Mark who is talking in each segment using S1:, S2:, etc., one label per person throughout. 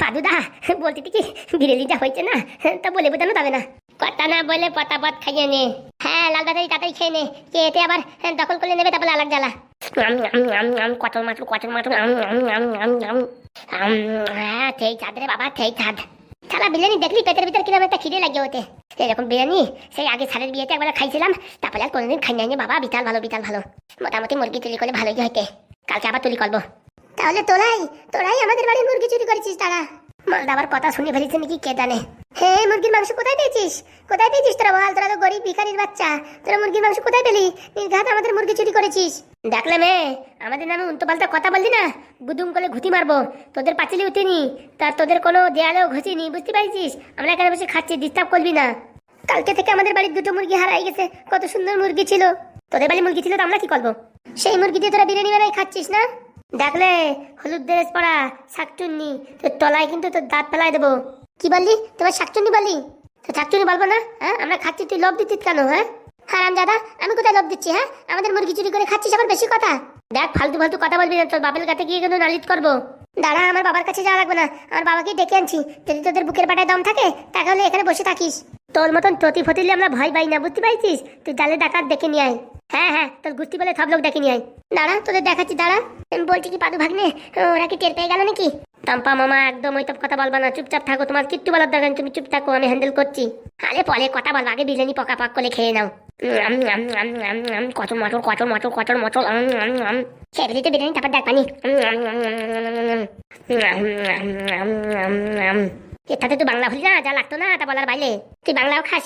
S1: পাদুদা বলতে কি বিরেলি যা হয়েছে না? তা বলে বোঝানো যাবে না। কথা না বলে পতাপত খাইয়ে নে। হ্যাঁ লাল দাদাই তাড়াতাড়ি খেয়ে নে। কে এতে আবার দখল করে নেবে তারপরে আলাগ জ্বালা। আম। আম, হ্যাঁ ছাদ রে বাবা সালা বিরিয়ানি দেখলি পেটের ভিতর কীরকম একটা খিদে এরকম বিরিয়ানি সেই আগে সারের বিয়েতে একবার খাইছিলাম তারপরে আর কোনোদিন খাই নাই বাবা বিতাল ভালো বিতাল ভালো। মোটামুটি মুরগি তুলি করলে ভালোই হইতে। কালকে আবার তুলি করব। তাহলে তোরাই তোরাই আমাদের বাড়ির মুরগি চুরি করেছিস তারা। মালদা আবার কথা শুনে ফেলিস নাকি কে জানে। হে, মুরগির মাংস কোথায় পেয়েছিস? কোথায় পেয়েছিস তোরা বল? তোরা তো গরিব ভিখারির বাচ্চা। তোরা মুরগির মাংস কোথায় পেলি? নির্ঘাত আমাদের মুরগি চুরি করেছিস। দেখলে মেয়ে আমাদের নামে উল্টো পাল্টা কথা বললি না? গুদুম করে ঘুতি মারবো। তোদের পাঁচিলে উঠিনি। তার তোদের কোনো দেয়ালেও ঘুষিনি, বুঝতে পারছিস? আমরা এখানে বসে খাচ্ছি ডিস্টার্ব করবি না। কালকে থেকে আমাদের বাড়ির দুটো মুরগি হারাই গেছে। কত সুন্দর মুরগি ছিল। তোদের বাড়ি মুরগি ছিল তো আমরা কি করব? সেই মুরগি দিয়ে তোরা বিরিয়ানি বানাই খাচ্ছিস না? দেখলে হলুদ ড্রেস পরা শাকচুন্নি, তোর তলায় কিন্তু তোর দাঁত ফেলাই দেবো। কি বললি? তোমার শাকচুন্নি বললি? তো শাকচুন্নি বলব না হ্যাঁ? আমরা খাচ্ছি, তুই লোভ দিচ্ছিস কেন হ্যাঁ? হারাম দাদা আমি কোথায় লোভ দিচ্ছি হ্যাঁ? আমাদের মুরগি চুরি করে খাচ্ছিস, আবার বেশি কথা? দেখ, ফালতু ফালতু কথা বলবি না, তোর বাপের কাছে গিয়ে কিন্তু নালিশ করব। দাঁড়া, আমার বাবার কাছে যাওয়া লাগবে না। আমার বাবাকে ডেকে আনছি। যদি তোদের বুকের পাটায় দম থাকে, তাহলে এখানে বসে থাকিস। তোর মতন প্রতি ফটিলে আমরা ভয় পাই না, বুঝতে পারছিস? তুই জালে ডাকাত দেখে নিয়ে আয়। হ্যাঁ হ্যাঁ তোর গুষ্টি বলে সব লোক দেখে আয় দাঁড়া তোদের দেখাচ্ছি দাঁড়া বলছি কি পাদু ভাগ্নে ওরা কি টের পেয়ে গেল নাকি টাম্পা মামা একদম ওইসব কথা বলবা না চুপচাপ থাকো তোমার কিচ্ছু বলার দরকার তুমি চুপ থাকো আমি হ্যান্ডেল করছি আরে পরে কথা বলব আগে বিরিয়ানি পকা পাক করে খেয়ে নাও কচর মটর কচর মটর কচর মটর। খেয়ে ফেলিতে বিরিয়ানি তারপর দেখ পানি। এটাতে তুই বাংলা হলি না যা লাগতো না তা বলার বাইরে তুই বাংলাও খাস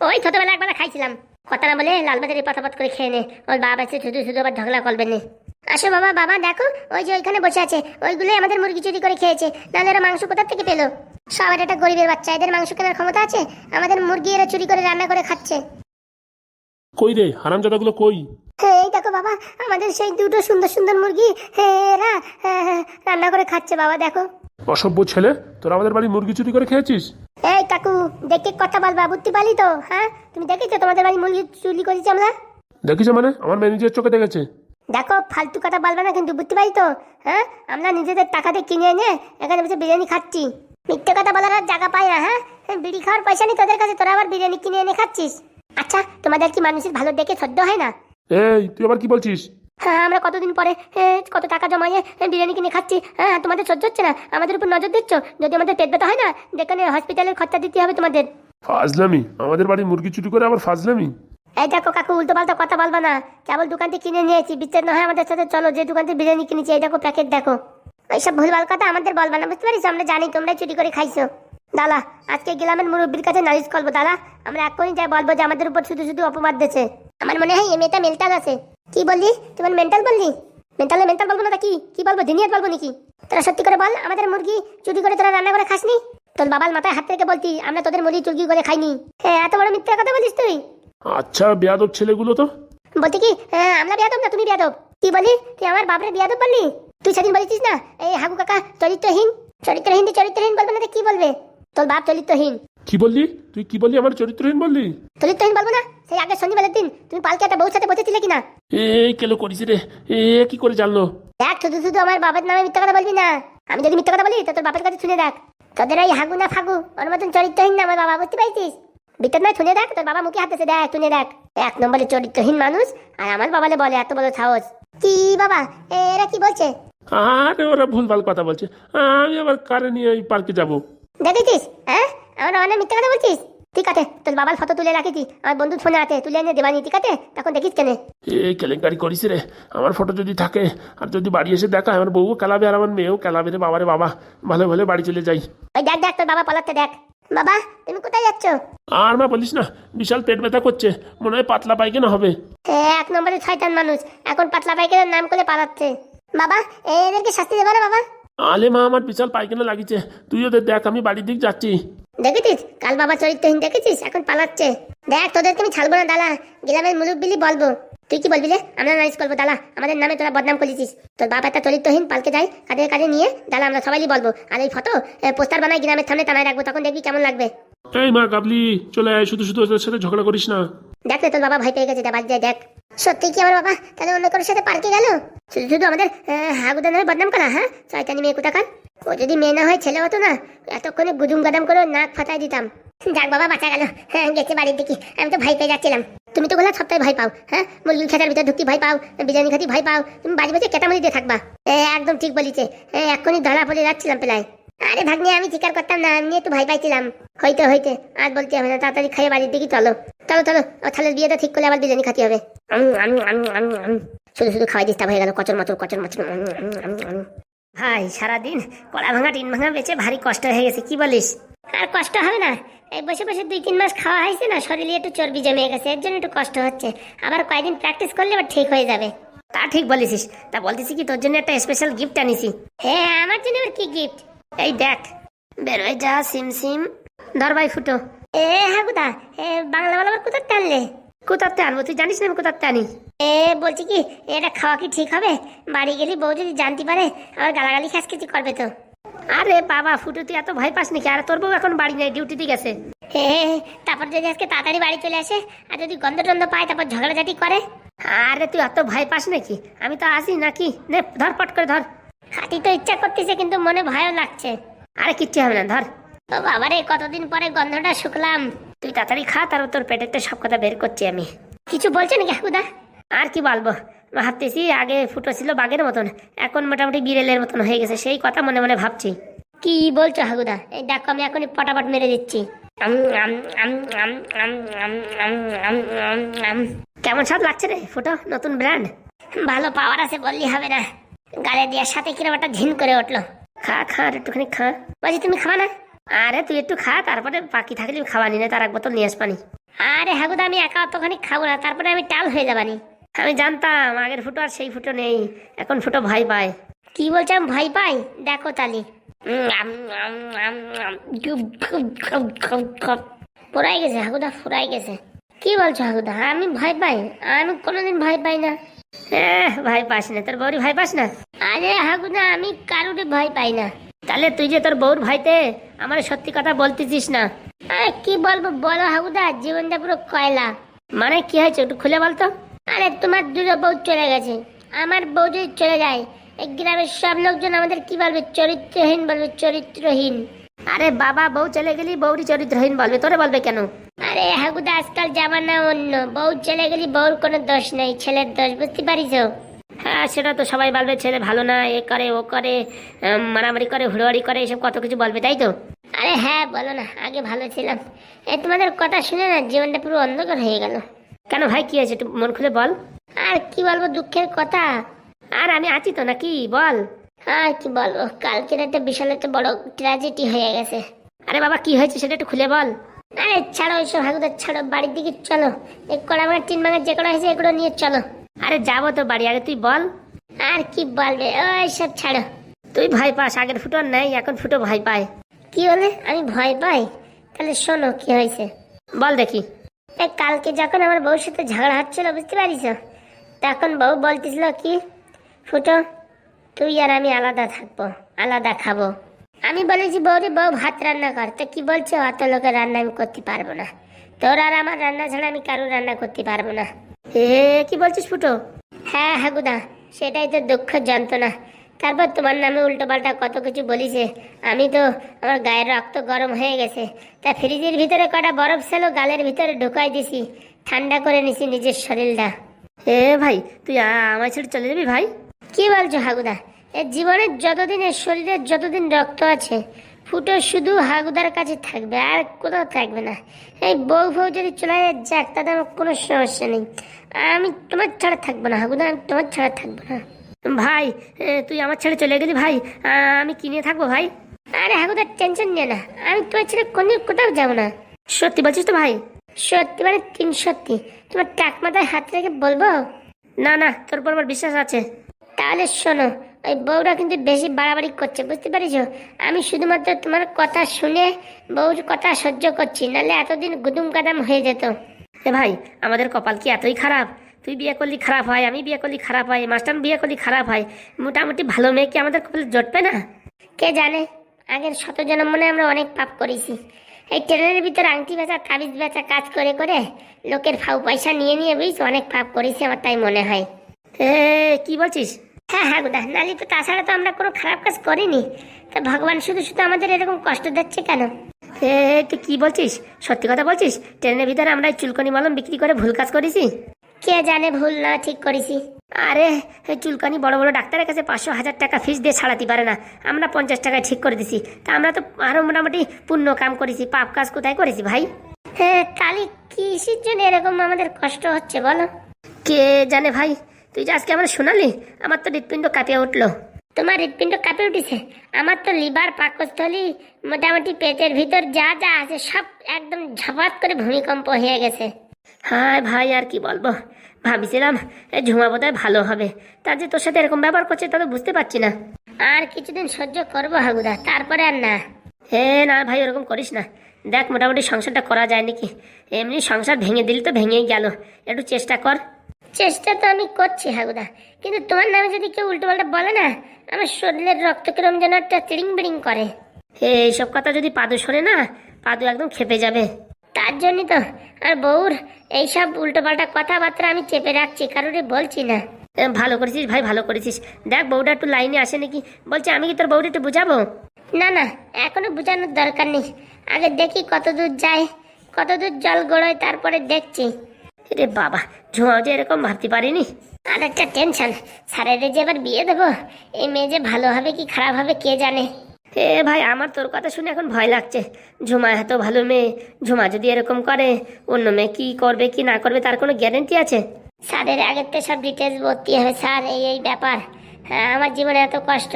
S1: ওই ছোটবেলা একবার খাইছিলাম কথা না বলে লালবাজারে পথাপথ করে খেয়ে নে। ওর বাবা আছে শুধু শুধু আবার ঝগড়া করবে না। আসো বাবা বাবা দেখো ওই যে ওইখানে বসে আছে। ওইগুলোই আমাদের মুরগি চুরি করে খেয়েছে। নাহলে ওরা মাংস কোথা থেকে পেল? সবার একটা গরিবের বাচ্চা এদের মাংস কেনার ক্ষমতা আছে? আমাদের মুরগি এরা চুরি করে রান্না করে খাচ্ছে।
S2: কই রে হারামজাদাগুলো কই?
S1: হ্যাঁ, এই দেখো বাবা আমাদের সেই দুটো সুন্দর সুন্দর মুরগি হ্যাঁ, এরা হ্যাঁ, হ্যাঁ, রান্না করে খাচ্ছে বাবা দেখো।
S2: অসভ্য ছেলে তোরা আমাদের বাড়ি মুরগি চুরি করে খেয়েছিস?
S1: এই কাকু দেখে কথা বলবা বুঝতে পারলি তো হ্যাঁ? তুমি দেখেছ তোমাদের বাড়ি মুরগি চুরি করেছি আমরা?
S2: দেখিস মানে? আমার ম্যানেজার চোখে দেখেছে।
S1: দেখো ফালতু কথা বলবে না কিন্তু বুঝতে পারি তো হ্যাঁ? আমরা নিজেদের টাকাতে কিনে এনে এখানে বসে বিরিয়ানি খাচ্ছি। মিথ্যে কথা বলার আর জায়গা পাই না হ্যাঁ? বিড়ি খাওয়ার পয়সা নেই তোদের কাছে তোরা আবার বিরিয়ানি কিনে এনে খাচ্ছিস। আচ্ছা তোমাদের কি মানুষের ভালো দেখে সহ্য হয় না?
S2: এই তুই আবার কি বলছিস?
S1: হ্যাঁ আমরা কতদিন পরে কত টাকা জমাইয়ে বিরিয়ানি কিনে খাচ্ছি? হ্যাঁ তোমাদের সহ্য হচ্ছে না। আমাদের উপর নজর দিচ্ছ? যদি আমাদের পেট ব্যথা হয় না যেখানে হসপিটালের খরচা দিতে হবে তোমাদের।
S2: ফাজলামি? আমাদের বাড়ি মুরগি চুরি করে আবার ফাজলামি?
S1: এই দেখো কাকু উল্টো পাল্টা কথা বলবা না। কেবল দোকান থেকে কিনে নিয়েছি বিচ্ছেদ না হয় আমাদের সাথে। চলো যে দোকান থেকে বিরিয়ানি কিনেছি এই দেখো প্যাকেট দেখো। ওইসব ভুলভাল কথা আমাদের বলবা না বুঝতে পারিস আমরা জানি তোমরা চুরি করে খাইছো। দাদা আজকে গ্রামের মুরব্বীর কাছে নালিশ করব দাদা আমরা এখনই যাই বলব যে আমাদের উপর শুধু শুধু অপবাদ দিচ্ছে আমার মনে হয় এই মেয়েটা মেন্টাল আছে। কি বললি? তোমার মেন্টাল বললি? মেন্টালে মেন্টাল বলব না কি? কি বলব? দিনিয়াত বলব নাকি? তোরা সত্যি করে বল আমাদের মুরগি চুরি করে তোরা রান্না করে খাসনি? তোর বাবার মাথায় হাত থেকে বলতি আমরা তোদের মুরগি চুরি করে খাইনি। হ্যাঁ এত বড় মিথ্যা কথা বলিস তুই।
S2: আচ্ছা বেয়াদব ছেলেগুলো তো?
S1: বলতে কি হ্যাঁ, আমরা বিয়াদব না তুমি বিয়াদব। কি বলি তুই আমার বাপরে বিয়াদব বললি? তুই সেদিন বলেছিস না এই হাগু কাকা চরিত্রহীন? চরিত্রহীন চরিত্রহীন বলবে না কি বলবে? তোর বাপ চরিত্রহীন।
S2: কি বললি? তুই কি বললি? আমার চরিত্রহীন বললি?
S1: চরিত্রহীন বলব না? সেই আগের শনিবারের দিন তুমি পালকে একটা বউর সাথে বসেছিলে কিনা?
S2: এ কেলো করিস রে। এ কি করে জানলো?
S1: দেখ শুধু শুধু আমার বাবার নামে মিথ্যা কথা বলবি না। আমি যদি মিথ্যা কথা বলি তো তোর বাপের কাছে শুনে দেখ। তোদের এই হাগু না ফাগু ওর মতন চরিত্রহীন না আমার বাবা বুঝতে পারছিস? ভিতর নয় শুনে দেখ তোর বাবা মুখে হাতেছে দেখ শুনে দেখ। এক নম্বরে চরিত্রহীন মানুষ আর আমার বাবালে বলে এত বড় সাহস। কি বাবা? এরা কি বলছে?
S2: আরে ওরা ভুলভাল কথা বলছে। আমি আবার কারে নিয়ে ওই পার্কে যাব?
S1: দেখেছিস হ্যাঁ? আমার অনেক মিথ্যা কথা বলছিস? ঠিক আছে তোর বাবার ফটো তুলে রাখেছি। আমার বন্ধু ফোনে আছে তুলে এনে দেবানি ঠিক আছে? তখন দেখিস কেনে।
S2: এই কেলেঙ্কারি করিস রে। আমার ফটো যদি থাকে আর যদি বাড়ি এসে দেখা আমার বউও খেলাবে আর আমার মেয়েও খেলাবে রে বাবারে বাবা। ভালো ভালো বাড়ি চলে যাই।
S1: ওই দেখ দেখ তোর বাবা পালাচ্ছে দেখ। বাবা তুমি কোথায় যাচ্ছ?
S2: আর মা বলিস না বিশাল পেট ব্যথা করছে। মনে হয় পাতলা পায়খানা হবে।
S1: এক নম্বরে ছয়টান মানুষ। এখন পাতলা পাইকারের নাম করে পালাচ্ছে। বাবা এদেরকে শাস্তি দেবে না বাবা।
S2: আলে মা আমার বিশাল পায়খানা লাগিছে। তুই ওদের দেখ আমি বাড়ির দিক যাচ্ছি।
S1: দেখেছিস? কাল বাবা চরিত্রহীন দেখেছিস? এখন পালাচ্ছে। দেখ তোদেরকে আমি ছাড়বো না দালা। গ্রামের মুরব্বিলি বলব। তুই কি বলবি রে? আমরা নালিশ করব দালা। আমাদের নামে তোরা বদনাম করেছিস। তোর বাপ একটা চরিত্রহীন পালকে যাই কাঁধে কাঁধে নিয়ে দালা আমরা সবাই বলব। আর এই ফটো পোস্টার বানাই গ্রামের সামনে টানায় রাখব তখন দেখবি কেমন লাগবে।
S2: এই মা গাবলি চলে আয় শুধু শুধু ওদের সাথে ঝগড়া করিস না।
S1: দেখ তোর বাবা ভয় পেয়ে গেছে যা বাদ যায় দেখ। সত্যি কি আমার বাবা তাহলে অন্য কারোর সাথে পার্কে গেল? শুধু শুধু আমাদের আহ, হাগুদা নামে বদনাম করা হ্যাঁ? শয়তানি মেয়ে কোথাকার? ও যদি মেয়ে না হয়, ছেলে হতো না, এতক্ষণে গুদুম গাদাম করে নাক ফাটাই দিতাম। যাক বাবা, বাঁচা গেল। হ্যাঁ গেছে বাড়ির দিকে। আমি তো ভাই পেয়ে যাচ্ছিলাম। তুমি তো বললে সপ্তাহে ভয় পাও হ্যাঁ? মুরগির খেতার ভিতরে ঢুকতে ভয় পাও, বিরিয়ানি খাতি ভয় পাও। তুমি বাজে বাজে কেটামুড়ি দিয়ে থাকবা। একদম ঠিক বলিছে। এক্ষুনি ধরা পড়ে যাচ্ছিলাম প্রায়। আরে ভাগ্নে, আমি স্বীকার করতাম না, আমি একটু ভাই পাইছিলাম। হইতে হইতে, আর বলতে হবে না, তাড়াতাড়ি খাইয়ে বাড়ির দিকে চলো। চলো চলো তাহলে বিয়েটা ঠিক করলে আবার বিরিয়ানি খাতে হবে। শুধু শুধু খাওয়াই ডিস্টার্ব হয়ে গেল, কচর মচর কচর মচর। ভাই সারাদিন কড়া ভাঙা টিন ভাঙা বেচে ভারী কষ্ট হয়ে গেছে কি বলিস? আর কষ্ট হবে না। এই বসে বসে দুই তিন মাস খাওয়া হয়েছে না শরীরে একটু চর্বি জমে গেছে এর জন্য একটু কষ্ট হচ্ছে। আবার কয়েকদিন প্র্যাকটিস করলে আবার ঠিক হয়ে যাবে। তা ঠিক বলেছিস। তা বলতেছি কি তোর জন্য একটা স্পেশাল গিফট আনিছি। হ্যাঁ আমার জন্য আবার কি গিফট এই দেখ বেরোয় যা সিম সিম। ধর ভাই ফুটো। এ হাগুদা এ বাংলা বলা কোথার টানলে? কোথাতে আনব? তুই জানিস না আমি কোথাতে আনি? এ বলছি কি এটা খাওয়া কি ঠিক হবে? বাড়ি গেলি বউ যদি জানতে পারে আবার গালাগালি খাস কিছু করবে তো। আরে বাবা ফুটু তুই এত ভয় পাস নাকি? আর তোর বউ এখন বাড়ি নেই ডিউটিতে গেছে। হে হে, হে, তারপর যদি আজকে তাড়াতাড়ি বাড়ি চলে আসে আর যদি গন্ধ টন্ধ পায় তারপর ঝগড়াঝাটি করে? আরে তুই এত ভয় পাস নাকি? আমি তো আসি নাকি? নে ধর পট করে ধর। খাতি তো ইচ্ছা করতেছে কিন্তু মনে ভয়ও লাগছে। আরে কিচ্ছু হবে না ধর। বাবারে কতদিন পরে গন্ধটা শুকলাম। তুই তাড়াতাড়ি খা তারপর তোর পেটেরতে সব কথা বের করছি আমি। কিছু বলছে নাকি হাকুদা আর কি বলব? ভাবতেছি আগে ফুটো ছিল বাঘের মতন এখন মোটামুটি বিড়েলের মতন হয়ে গেছে সেই কথা মনে মনে ভাবছি। কি বলছো হাগুদা এই দেখো আমি এখনই পটাপট মেরে দিচ্ছি। কেমন সব লাগছে রে ফুটো নতুন ব্র্যান্ড? ভালো পাওয়ার আছে বললি হবে না। গালে দেওয়ার সাথে কিরম একটা ঝিন করে উঠল। খা খা একটুখানি খা। বলছি তুমি খাওয়া না? আরে তুই একটু খা তারপরে বাকি থাকলে খাওয়ানি না তার এক বোতল নিয়ে আসবানি। আরে হাগুদা আমি একা অতখানি খাব না তারপরে আমি টাল হয়ে যাবানি। আমি জানতাম আগের ফুটো আর সেই ফুটো নেই এখন ফুটো ভয় পায়। কি বলছে আমি ভয় পাই? দেখো তালি ফুরাই গেছে হাগুদা ফুরাই গেছে। কি বলছো হাগুদা আমি ভয় পাই আমি কোনোদিন ভয় পাই না। হ্যাঁ ভয় পাস না তোর বৌরি ভয় পাস না? আরে হাগুদা আমি কারোরই ভয় পাই না। তাহলে তুই যে তোর বউর ভাইতে আমার সত্যি কথা বলতেছিস না? আরে কি বলব? বলো হাগুদা জীবনটা পুরো কয়লা। মানে কি হয়েছে একটু খুলে বলতো? আরে তোমার দুটো বউ চলে গেছে। আমার বউ যদি চলে যায় এই গ্রামের সব লোকজন আমাদের কি বলবে? চরিত্রহীন বলবে চরিত্রহীন। আরে বাবা বউ চলে গেলি বউরি চরিত্রহীন বলবে। তোরে বলবে কেন? আরে হাগুদা আজকাল জামানা অন্য। বউ চলে গেলি বউর কোনো দোষ নেই ছেলের দোষ বুঝতে পারিস হ্যাঁ সেটা তো সবাই বলবে ছেলে ভালো না এ করে ও করে মারামারি করে হুড়োয়ারি করে এসব কত কিছু বলবে তাই তো? আরে হ্যাঁ বলো না আগে ভালো ছিলাম। এই তোমাদের কথা শুনে না জীবনটা পুরো অন্ধকার হয়ে গেল। কেন ভাই কি হয়েছে একটু মন খুলে বল। আর কি বলব দুঃখের কথা। আর আমি আছি তো নাকি? বল। আর কি বলব কালকের একটা বিশাল একটা বড় ট্র্যাজেডি হয়ে গেছে। আরে বাবা কি হয়েছে সেটা একটু খুলে বল। আরে ছাড়ো ওইসব হাগুদার ছাড়ো বাড়ির দিকে চলো। এই কড়া ভাঙা তিন ভাঙা যে কড়া হয়েছে এগুলো নিয়ে চলো। আরে যাব তো বাড়ি আগে তুই বল। আর কি বলবে ওই সব ছাড়ো। তুই ভয় পাস আগের ফুটো নাই এখন ফুটো ভয় পায়। কি বলে? আমি ভয় পাই? তাহলে শোনো কি হয়েছে। বল দেখি। কালকে যখন আমার বউর সাথে ঝগড়া হচ্ছিল বুঝতে পারিস? তখন বউ বলতেছিল কি ফুটো তুই আর আমি আলাদা থাকব আলাদা খাব। আমি বলেছি বৌরি বউ ভাত রান্না কর। তো কি বলছে অত লোকের রান্না আমি করতে পারব না। তোর আর আমার রান্না ছাড়া আমি কারও রান্না করতে পারব না। এ কি বলছিস ফুটো? হ্যাঁ হাগুদা সেটাই তো দুঃখ যন্ত্রণা। তারপর তোমার নামে উল্টো পাল্টা কত কিছু বলিছে। আমি তো আমার গায়ের রক্ত গরম হয়ে গেছে। তা ফ্রিজের ভিতরে কটা বরফ ছিল গালের ভিতরে ঢুকাই দিছি। ঠান্ডা করে নিছি নিজের শরীরটা। এ ভাই তুই আমার ছেড়ে চলে যাবি ভাই? কি বলছো হাগুদা? এর জীবনের যতদিন এর শরীরের যতদিন রক্ত আছে ফুটো শুধু হাগুদার কাছে থাকবে, আর কোথাও থাকবে না। এই বউ ফউ যদি চলে যাক, তাতে আমার কোনো সমস্যা নেই। আমি তোমার ছাড়া থাকব না, হাগুদা, আমি তোমার ছাড়া থাকব না। ভাই তুই আমার ছেড়ে চলে গেলি ভাই? আমি কি নিয়ে থাকব ভাই? আরে হাগুদার টেনশন নিয়ে না, আমি তোমার ছেড়ে কোনো কোথাও যাব না। সত্যি বলছিস তো ভাই? সত্যি মানে তিন সত্যি। তোমার টাক হাত রেখে বলব? না না, তোর উপর বিশ্বাস আছে। তাহলে শোনো ওই বউরা কিন্তু বেশি বাড়াবাড়ি করছে বুঝতে পারিস আমি শুধুমাত্র তোমার কথা শুনে বউর কথা সহ্য করছি নাহলে এতদিন গুদুম কাদাম হয়ে যেত। ভাই আমাদের কপাল কি এতই খারাপ? তুই বিয়ে করলি খারাপ হয় আমি বিয়ে করলি খারাপ হয় মাস্টার বিয়ে করলি খারাপ হয় মোটামুটি ভালো মেয়ে কি আমাদের কপালে জটবে না? কে জানে? আগের শত মনে আমরা অনেক পাপ করেছি। এই ট্রেনের ভিতর আংটি বেচা তাবিজ বেচা কাজ করে করে লোকের ফাউ পয়সা নিয়ে নিয়ে বুঝিস অনেক পাপ করেছি আমার তাই মনে হয়।
S2: এ কি বলছিস?
S1: হ্যাঁ হ্যাঁ গুদা নালি তো তাছাড়া তো আমরা কোনো খারাপ কাজ করিনি। তা ভগবান শুধু শুধু আমাদের এরকম কষ্ট দিচ্ছে কেন?
S2: এ তুই কি বলছিস? সত্যি কথা বলছিস? ট্রেনের ভিতরে আমরা চুলকনি মলম বিক্রি করে ভুল কাজ করেছি?
S1: কে জানে ভুল না ঠিক করেছি।
S2: আরে চুলকানি বড় বড় ডাক্তারের কাছে পাঁচশো হাজার টাকা ফিস দিয়ে ছাড়াতে পারে না। আমরা পঞ্চাশ টাকায় ঠিক করে দিছি। তা আমরা তো আরও মোটামুটি পুণ্য কাম করেছি। পাপ কাজ কোথায় করেছি ভাই?
S1: হ্যাঁ তাহলে কিসের জন্য এরকম আমাদের কষ্ট হচ্ছে বলো?
S2: কে জানে ভাই? তুই যে আজকে আমার শোনালি? আমার তো হৃৎপিণ্ড কাঁপিয়ে উঠল।
S1: তোমার হৃৎপিণ্ড কাঁপে উঠেছে? আমার তো লিভার পাকস্থলী মোটামুটি পেটের ভিতর যা যা আছে সব একদম ঝপাত করে ভূমিকম্প হয়ে গেছে।
S2: হ্যাঁ ভাই আর কি বলব? ভাবছিলাম এই ঝুমা বোধহয় ভালো হবে। তার যে তোর সাথে এরকম ব্যবহার করছে তা তো বুঝতে পারছি না।
S1: আর কিছুদিন সহ্য করব হাগুদা তারপরে আর না।
S2: হে না ভাই ওরকম করিস না। দেখ মোটামুটি সংসারটা করা যায় নাকি? এমনি সংসার ভেঙে দিলি তো ভেঙেই গেল। একটু চেষ্টা কর।
S1: চেষ্টা তো আমি করছি, হাগুদা। কিন্তু তোমার নামে যদি কেউ উল্টো পাল্টা বলে না, আমার শরীরের রক্ত কিরম যেন একটা তিড়িং বিড়িং করে
S2: এইসব কথা যদি পাদু শোনে না, পাদু একদম খেপে যাবে।
S1: তার জন্যই তো আর বউর এইসব উল্টো পাল্টা কথাবার্তা আমি চেপে রাখছি, কারোরই বলছি না।
S2: ভালো করেছিস ভাই, ভালো করেছিস। দেখ, বউটা একটু লাইনে আসে নাকি। বলছে, আমি কি তোর বউটা একটু বুঝাবো?
S1: না না, এখনও বোঝানোর দরকার নেই। আগে দেখি কত দূর যায়, কত দূর জল গড়ায়, তারপরে দেখছি।
S2: রে বাবা ঝুমাও যে এরকম ভাবতে পারিনি?
S1: আর একটা টেনশন স্যারের যে এবার বিয়ে দেবো এই মেয়ে যে ভালো হবে কি খারাপ হবে কে জানে?
S2: এ ভাই আমার তোর কথা শুনে এখন ভয় লাগছে। ঝুমা এত ভালো মেয়ে ঝুমা যদি এরকম করে অন্য মেয়ে কি করবে কি না করবে তার কোনো গ্যারেন্টি আছে?
S1: স্যারের আগের তো সব ডিটেলস ভর্তি হবে স্যার এই এই ব্যাপার। হ্যাঁ আমার জীবনে এত কষ্ট।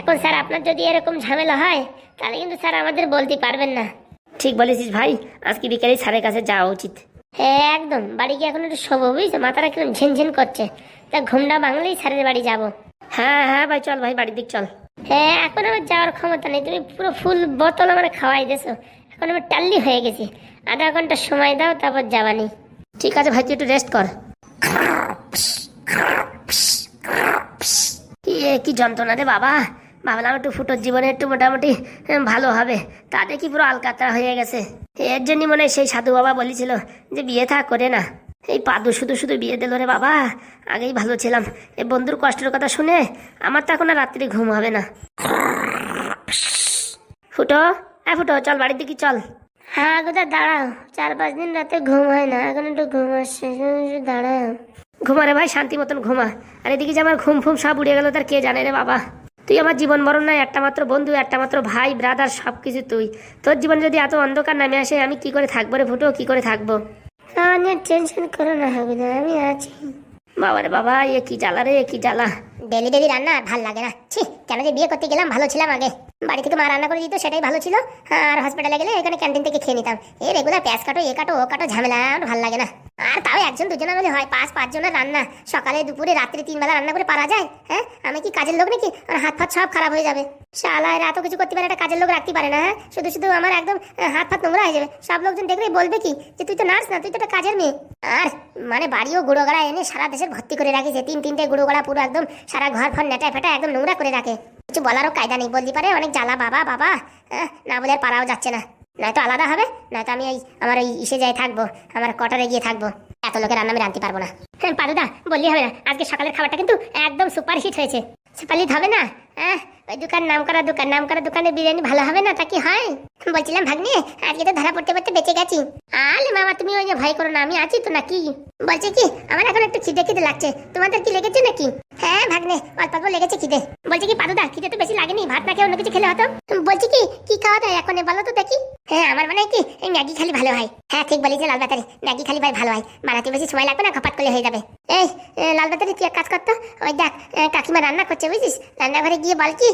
S1: এখন স্যার আপনার যদি এরকম ঝামেলা হয় তাহলে কিন্তু স্যার আমাদের বলতে পারবেন না।
S2: ঠিক বলেছিস ভাই আজকে বিকেলে স্যারের কাছে যাওয়া উচিত।
S1: হ্যাঁ একদম। বাড়ি গিয়ে এখন একটু শোবো বুঝছ? মাথাটা কিরম ঝিনঝিন করছে। তা ঘুমটা ভাঙলেই স্যারের বাড়ি যাব।
S2: হ্যাঁ হ্যাঁ ভাই চল ভাই বাড়ির দিক চল।
S1: হ্যাঁ এখন আমার যাওয়ার ক্ষমতা নেই। তুমি পুরো ফুল বোতল আমার খাওয়াই দিয়েছ। এখন আমি টাল্লি হয়ে গেছি। আধা ঘণ্টা সময় দাও তারপর যাবানি
S2: ঠিক আছে ভাই তুই একটু রেস্ট কর। কি কি যন্ত্রণা রে বাবা। ভাবলাম একটু ফুটোর জীবনে একটু মোটামুটি ভালো হবে। তাতে কি পুরো আলকাতরা হয়ে গেছে। এর জন্যই মনে হয় সেই সাধু বাবা বলেছিল যে বিয়ে থা করে না। এই পাদু শুধু শুধু বিয়ে দিল রে বাবা। আগেই ভালো ছিলাম। এ বন্ধুর কষ্টের কথা শুনে আমার তো এখন আর রাত্রি ঘুম হবে না। ফুটো হ্যাঁ ফুটো চল বাড়ির দিকে চল।
S1: হ্যাঁ কোথায় দাঁড়াও। চার পাঁচ দিন রাতে ঘুম হয় না। এখন একটু ঘুম আসছে দাঁড়াও।
S2: ঘুমা রে ভাই শান্তি মতন ঘুমা। আর এদিকে যে আমার ঘুম ফুম সব উড়ে গেল তার কে জানে রে বাবা। তুই আমার জীবন বরণ নয় একটা মাত্র বন্ধু একটা মাত্র ভাই ব্রাদার সব কিছু তুই। তোর জীবন যদি এত অন্ধকার নামে আসে আমি কি করে থাকব রে ফুটো? কি করে থাকব?
S1: টেনশন করো না হবে না আমি আছি।
S2: বাবা রে বাবা এ কি জ্বালা রে কি জ্বালা?
S1: ডেলি ডেলি রান্না আর ভালো লাগে না। ছি, কেন যে বিয়ে করতে গেলাম, ভালো ছিলাম আগে। বাড়ি থেকে মা রান্না করে দিত, সেটাই ভালো ছিল। আর হসপিটালে গেলে এখানে ক্যান্টিন থেকে খেয়ে নিতাম। এই রেগুলার প্যাঁচ কাটো, এ কাটো, ও কাটো, ঝামেলা আর ভালো লাগে না। আর তাও একজন দুজনে মিলে হয়, পাঁচ পাঁচজনের রান্না। সকালে, দুপুরে, রাত্রে তিন বেলা রান্না করে পারা যায় হ্যাঁ? আমি কি কাজের লোক নাকি? আর হাত ফাত সব খারাপ হয়ে যাবে। শালায় এত কিছু করতে পারে, একটা কাজের লোক রাখতে পারে না হ্যাঁ? শুধু শুধু আমার একদম হাত ফাত নোংরা হয়ে যাবে। সব লোকজন দেখলেই বলবে কি, যে তুই তো নার্স না, তুই তো একটা কাজের মেয়ে। আর মানে বাড়িও গুঁড়ো গাড়া এনে সারা দেশের ভর্তি করে রাখিছে তিন তিনটে গুঁড়ো গড়া পুরো একদম সারা ঘর ফর নেটা ফেটা একদম নোংরা করে রাখে। কিছু বলারও কায়দা নেই, বলতে পারে অনেক জ্বালা বাবা বাবা। না বলে আর পারাও যাচ্ছে না। নয়তো আলাদা হবে, নয়তো আমি এই আমার এই ইসে যাই থাকব, আমার কটারে গিয়ে থাকব। এত লোকের রান্না আমি রাঁধতে পারব না। পারুদা বললি হবে না, আজকে সকালের খাবারটা কিন্তু একদম সুপার হিট হয়েছে। সুপারলিট হবে না? হ্যাঁ ওই দোকান নাম করা দোকান, নাম করা দোকানে বিরিয়ানি ভালো হবে না? তা কি হয়? বলছিলাম ভাগ্নে, আজকে তো ধরা পড়তে পড়তে বেঁচে গেছি। আলে মামা, তুমি ওই যে ভয় করো না, আমি আছি তো নাকি? বলছে কি, আমার এখন একটু খিদে খিদে লাগছে। তোমাদের কি লেগেছে নাকি? হ্যাঁ ভাগ্নে, অল্প অল্প লেগেছে খিদে। বলছে কি, পাদুদা, খিদে তো বেশি লাগেনি, ভাত না খেয়ে অন্য কিছু খেলে হতো? বলছি কি কি খাওয়া দাওয়া এখন বলো তো দেখি। হ্যাঁ আমার মানে কি, এই ম্যাগি খালি ভালো হয়। হ্যাঁ ঠিক বলেছে লাল বাতারি ম্যাগি খালি ভাই ভালো হয়। বানাতে বেশি সময় লাগবে না খপাত করলে হয়ে যাবে। এই লাল বাতারি তুই এক কাজ করতো ওই দেখ কাকিমা রান্না করছে বুঝছিস রান্নাঘরে গিয়ে বল কি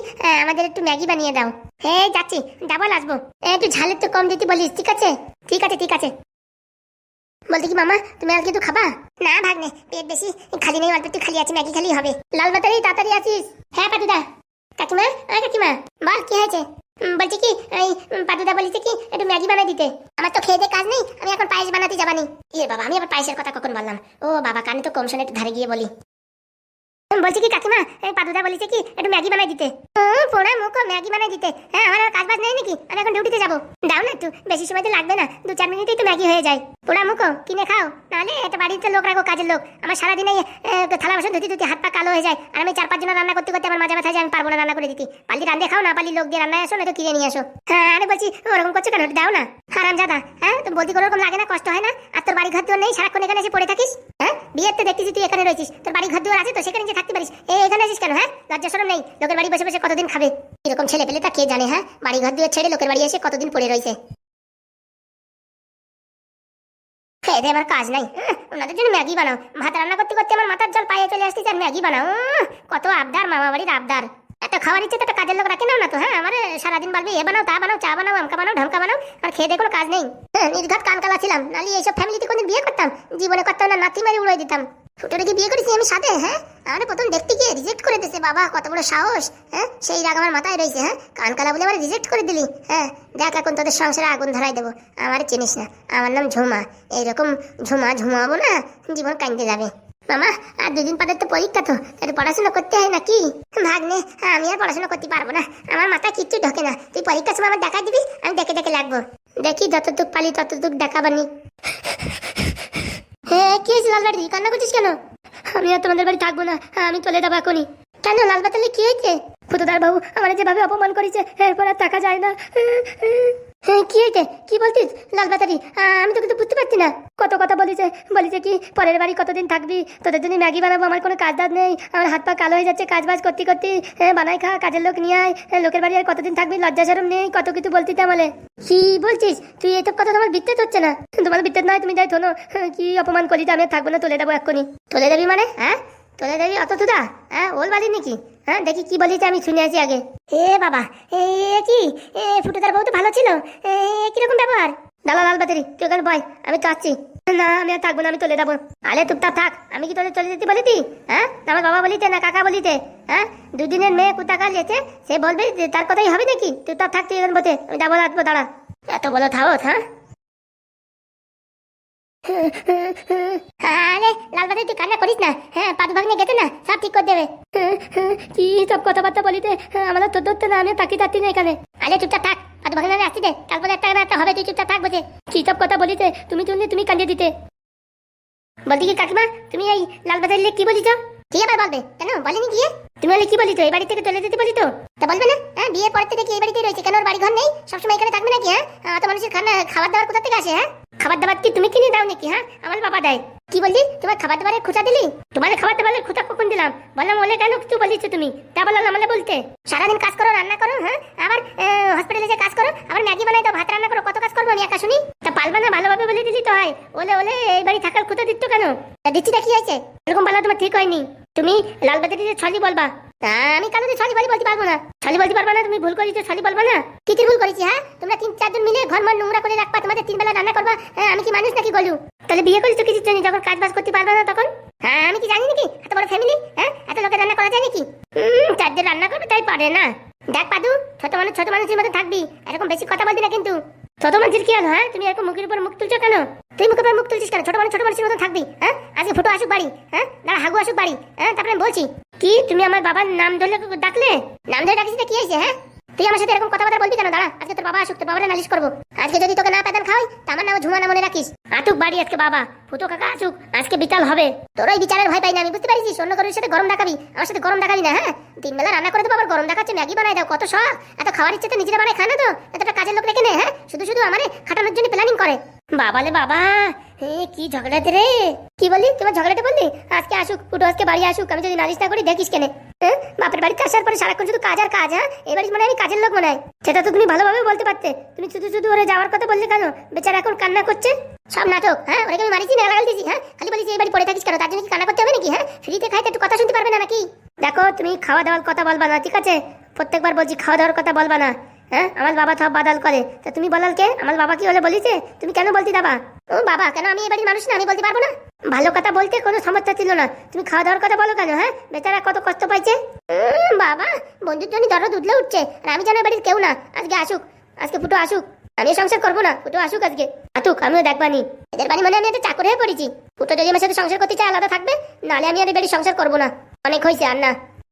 S1: আমাদের একটু ম্যাগি বানিয়ে দাও। হ্যাঁ যাচ্ছি ডাবল আসব। একটু ঝালের তো কম দিতে বলিস ঠিক আছে? ঠিক আছে ঠিক আছে। বলতে কি মামা তুমি আর কিছু খাবা? না ভাগ্নে পেট বেশি খালি নেই অল্প একটু খালি আছে ম্যাগি খালি হবে। লাল বাতারি তাড়াতাড়ি আছিস হ্যাঁ পাটুদা কাকিমা আয় কাকিমা বল কি হয়েছে? বলছি কি এই উম, পাটুদা কি একটু ম্যাগি বানাই দিতে। আমার তো খেয়ে দিয়ে কাজ নেই আমি এখন পায়েস বানাতে যাবানি। ইয়ে বাবা আমি আবার পায়েসের কথা কখন বললাম? ও বাবা কানে তো কম ধারে গিয়ে বলি। বলছি কি কাকিমা এই পাদুদা বলেছে কি একটু ম্যাগি বানাই দিতে। হুম, পোড়া মুখ ম্যাগি বানাই দিতে। হ্যাঁ আমার আর কাজ বাজ নেই নাকি? আমি এখন ডিউটিতে যাব। দাও না একটু বেশি সময় তো লাগবে না। দু চার মিনিটেই তো ম্যাগি হয়ে যায়। পোড়া মুখো কিনে খাও। নাহলে একটা বাড়িতে লোক রাখো কাজের লোক। আমার সারাদিনে থালা বাসন ধুতে ধুতে হাত পা কালো হয়ে যায়। আর আমি চার পাঁচ জন রান্না করতে করতে আমার মাঝে মাথায় আমি পারব না রান্না করে দিতে। পালি রান্ধে খাও না পালি লোক দিয়ে রান্নায় আসো না তো কিনে নিয়ে আসো। হ্যাঁ আরে বলছি ওরকম করছ কেন? দাও না। হারাম জাদা। হ্যাঁ তো বলতে কোনো রকম লাগে না কষ্ট হয় না? আর তোর বাড়ি ঘর দুয়ার নেই? সারাক্ষণ এখানে এসে পড়ে থাকিস? হ্যাঁ বিয়ের তো দেখতেছি তুই এখানে রয়েছিস। তোর বাড়ি ঘর দুয়ার আছে তো সেখানে যে থাকতে পারিস। এই এখানে আসিস কেন হ্যাঁ? লজ্জা সরম নেই। লোকের বাড়ি বসে বসে কতদিন খাবে? এরকম ছেলে পেলে তা কে জানে হ্যাঁ? বাড়ি ঘর দুয়ার ছেড়ে লোকের বাড়ি এসে কতদিন পড়ে রয়েছে। খেয়ে আমার কাজ নাই ওনাদের জন্য ম্যাগি বানাও। ভাত রান্না করতে করতে আমার মাথার জল পায়ে চলে আর ম্যাগি বানাও। কত আবদার মামা বাড়ির আবদার। এত খাওয়ার ইচ্ছে তো একটা কাজের লোক রাখে না তো হ্যাঁ? আমার সারাদিন বলবে এ বানাও তা বানাও চা বানাও আমকা বানাও ঢমকা বানাও আর খেয়ে দিয়ে কোনো কাজ নেই। হ্যাঁ, নির্ঘাত কান কালা ছিলাম নালি এইসব ফ্যামিলিতে কোনদিন বিয়ে করতাম? জীবনে করতাম না নাতি মারি উড়াই দিতাম। ফুটোরে কি বিয়ে করেছি আমি সাথে হ্যাঁ? আমার প্রথম দেখতে গিয়ে রিজেক্ট করে দিছে বাবা, কত বড় সাহস হ্যাঁ? সেই রাগ আমার মাথায় রয়েছে হ্যাঁ? কান কালা বলে আমার রিজেক্ট করে দিলি হ্যাঁ? দেখ এখন তোদের সংসারে আগুন ধরাই দেবো, আমার চিনিস না, আমার নাম ঝুমা, এইরকম ঝুমা ঝুমাবো না, জীবন কান্দে যাবে। মামা, আর দুদিন পরে তো পরীক্ষা তো, তাহলে পড়াশোনা করতে হয় নাকি? ভাগ্নে, আমি আর পড়াশোনা করতে পারব না, আমার মাথায় কিচ্ছু ঢোকে না, তুই পরীক্ষার সময় আমার দেখা দিবি, আমি দেখে দেখে লাগবো। দেখি যতটুক পালি ততটুক দেখাবানি। হ্যাঁ কি হয়েছে লাল বাড়ি কান্না করছিস কেন? আমি আর তোমাদের বাড়ি থাকব না। আমি চলে যাব এখনই। কেন? লাল বাতালে কি হয়েছে? ফুতুদার বাবু আমার যেভাবে অপমান করেছে এরপর আর টাকা যায় না। হ্যাঁ কি হয়েছে? কি বলছিস? লাল বাতারি আমি তো কিন্তু বুঝতে পারছি না। কত কথা বলেছে বলেছে কি পরের বাড়ি কতদিন থাকবি? তোদের জন্য ম্যাগি বানাবো আমার কোনো কাজ দাজ নেই। আমার হাত পা কালো হয়ে যাচ্ছে কাজ বাজ করতে করতে। হ্যাঁ, বানাই খা কাজের লোক নিয়ে আয়। হ্যাঁ, লোকের বাড়ি আর কতদিন থাকবি লজ্জা সরম নেই কত কিছু বলতি আমলে কি বলছিস? তুই এসব কথা তোমার বিত্তে হচ্ছে না। তোমার বিত্তে নয় তুমি যাই থনো কি অপমান করি তো আমি থাকব না তুলে দেবো এক্ষুনি। তুলে দেবি মানে? হ্যাঁ? তুলে দেবি অত তুদা হ্যাঁ ওল বাড়ি নাকি? হ্যাঁ দেখি কি বলিস আমি শুনে আছি আগে। এ বাবা, এ কি? এ ফুটুদার বউ তো ভালো ছিল। এ কীরকম ব্যবহার? দালা লাল বাতারি তুই ওখানে বয়, আমি তো আসছি। না, আমি আর থাকব না, আমি চলে যাব। আলে, চুপচাপ থাক, আমি কি তোদের চলে যেতে বলিতি হ্যাঁ আমার বাবা বলিতে না কাকা বলিতে হ্যাঁ? দুদিনের মেয়ে কোথাকার যেতে সে বলবে তার কথাই হবে নাকি? তুই এখানে বসে, আমি যাব আসব দাঁড়া। এত বলো থাও হ্যাঁ? আরে লাল বাতি তুই কান্না করিস না। হ্যাঁ পাদু ভাগ্নে গেছে না? সব ঠিক করে দেবে। কি সব কথাবার্তা বলিতে আমাদের তোর ধরতে না আমি তাকি যাচ্ছি না এখানে। আরে চুপচাপ থাক। পাদু ভাগ্নে আসছি দে। তারপরে একটা না একটা হবে তুই চুপচাপ থাক বসে। কি সব কথা বলিতে তুমি তুমি তুমি কান্দিয়ে দিতে। বলছি কি কাকিমা তুমি এই লাল বাজারে কি বলিছ? কি আবার বলবে? কেন? বলেনি গিয়ে? তুমি বলে কি বলি তো? এই বাড়ি থেকে চলে যেতে বলি তো? তা বলবে না হ্যাঁ? বিয়ের পর থেকে এই বাড়িতে রয়েছে। কেন ওর বাড়ি ঘর নেই? সবসময় এখানে থাকবে নাকি হ্যাঁ? আহ, তো মানুষের খানা খাবার দাবার কোথা থেকে আসে হ্যাঁ? খাবার দাবার কি তুমি কিনে দাও নাকি হ্যাঁ? আমার বাবা দেয়। কি বললি? তোমার খাবার দাবারের খুঁটা দিলি? তোমার খাবার দাবারের খুঁটা কখন দিলাম? বললাম ওলে কেন কিছু বলিস তুমি? তা বললাম আমলে বলতে। সারাদিন কাজ করো রান্না করো হ্যাঁ? আবার হসপিটালে যে কাজ করো আবার ম্যাগি বানাই তো ভাত রান্না করো কত কাজ করব আমি একা শুনি? তা পারবে না ভালোভাবে বলে দিলি তো হয়। ওলে ওলে এই বাড়ি থাকার খুঁটা দিচ্ছ কেন? দিচ্ছি কি হয়েছে? এরকম বলা তোমার ঠিক হয়নি। তুমি লালবাজারে যে ছলি বলবা, তা আমি কারও ছলি বলি বলতে পারব না। ছলি বলতে পারব না, তুমি ভুল করেছ ছলি বলব না। কি কি ভুল করেছি হ্যাঁ? তোমরা তিন, চারজন মিলে ঘর, মন নোংরা করে রাখবা, তোমাদের তিন বেলা রান্না করবা হ্যাঁ আমি কি মানুষ নাকি গলু? তাহলে বিয়ে করেছ কিছু জন্য যখন কাজ বাজ করতে পারবে না তখন? হ্যাঁ আমি কি জানি নাকি? এত বড় ফ্যামিলি হ্যাঁ? এত লোকের রান্না করা যায় নাকি? চারজন রান্না করবে, তাই পারে না। দেখ, পাদু, ছোট মানুষ, ছোট মানুষের মতো থাকবি, এরকম বেশি কথা বলবি না কিন্তু। ছোট মানুষের কি হ্যাঁ? তুমি এরকম মুখের উপর মুখ তুলছো কেন? তুই মুখের উপর মুখ তুলছিস কেন? ছোট মানুষ ছোট মানুষের মতো থাকবি হ্যাঁ? আজকে ফটো আসুক বাড়ি হ্যাঁ? দাঁড়া, হাগু আসুক বাড়ি হ্যাঁ? তারপরে বলছি, কি তুমি আমার বাবার নাম ধরলে ডাকলে? নাম ধরে ডাকিস কি হয়েছে হ্যাঁ? তুই আমার সাথে এরকম কথাবার্তা বলবি কেন? দাঁড়া, আজকে তোর বাবা আসুক, তোর বাবারে নালিশ করব। আজকে যদি তোকে না পেতাম খাওয়াই, তো আমার নাম ঝুমা না মনে রাখিস। আটুক বাড়ি আজকে বাবা, ফুটো কাকা আসুক আজকে বিকাল হবে। তোর ওই বিচারের ভয় পাই না, আমি বুঝতে পারিস অন্য কারোর সাথে গরম দেখাবি, আমার সাথে গরম দেখাবি না হ্যাঁ? তিন বেলা রান্না করে দেবো, আবার গরম দেখাচ্ছে, ম্যাগি বানাই দাও, কত শখ। এত খাওয়ার ইচ্ছে তো নিজেরা বানায় খায় না তো, এতটা কাজের লোক রেখে নে হ্যাঁ? শুধু শুধু আমারে খাটানোর জন্য প্ল্যানিং করে। বাবালে বাবা হে কি ঝগড়াতে রে? কি বললি? তোমার ঝগড়াটা বললি? আজকে আসুক, ফুটো আজকে বাড়ি আসুক, আমি যদি নালিশ না করি, দেখিস কেনে হ্যাঁ? বাপের বাড়িতে আসার পরে সারাক্ষণ শুধু কাজ আর কাজ হ্যাঁ? এই বাড়ি মনে হয় কাজের লোক মনে হয়। সেটা তো তুমি ভালোভাবে বলতে পারতে। তুমি শুধু শুধু ওরে যাওয়ার কথা বললে কেন? বেচারা এখন কান্না করছে। সব নাটক হ্যাঁ? ওরে আমি মারিছি না লাগাল দিয়েছি হ্যাঁ? খালি বলিস এই বাড়ি পড়ে থাকিস কেন? তার জন্য কি কান্না করতে হবে নাকি হ্যাঁ? ফ্রিতে খাইতে একটু কথা শুনতে পারবে না নাকি? দেখো, তুমি খাওয়া দাওয়ার কথা বলবা না, ঠিক আছে? প্রত্যেকবার বলছি খাওয়া দাওয়ার কথা বলবা না হ্যাঁ? আমার বাবা সব বাদাল করে। তা তুমি বলাল কে? আমার বাবা কি হলে বলিছে? তুমি কেন বলতে দাবা ও বাবা, কেন আমি এই বাড়ির মানুষ না? আমি বলতে পারব না? ভালো কথা বলতে কোনো সমস্যা ছিল না। তুমি খাওয়া দাওয়ার কথা বলো কেন হ্যাঁ? বেচারা কত কষ্ট পাইছে। বাবা, বন্ধুর জন্য দরদ উঠলে উঠছে। আর আমি জানো এই বাড়ির কেউ না। আজকে আসুক, আজকে ফুটো আসুক। আমি সংসার করব না ফুটো আসুক আজকে। আতুক, আমিও দেখবানি এদের বানি মানে আমি একটা চাকর হয়ে পড়েছি। ফুটো যদি আমার সাথে সংসার করতে চাই আলাদা থাকবে, নাহলে আমি আর বাড়ির সংসার করব না। অনেক হয়েছে আর না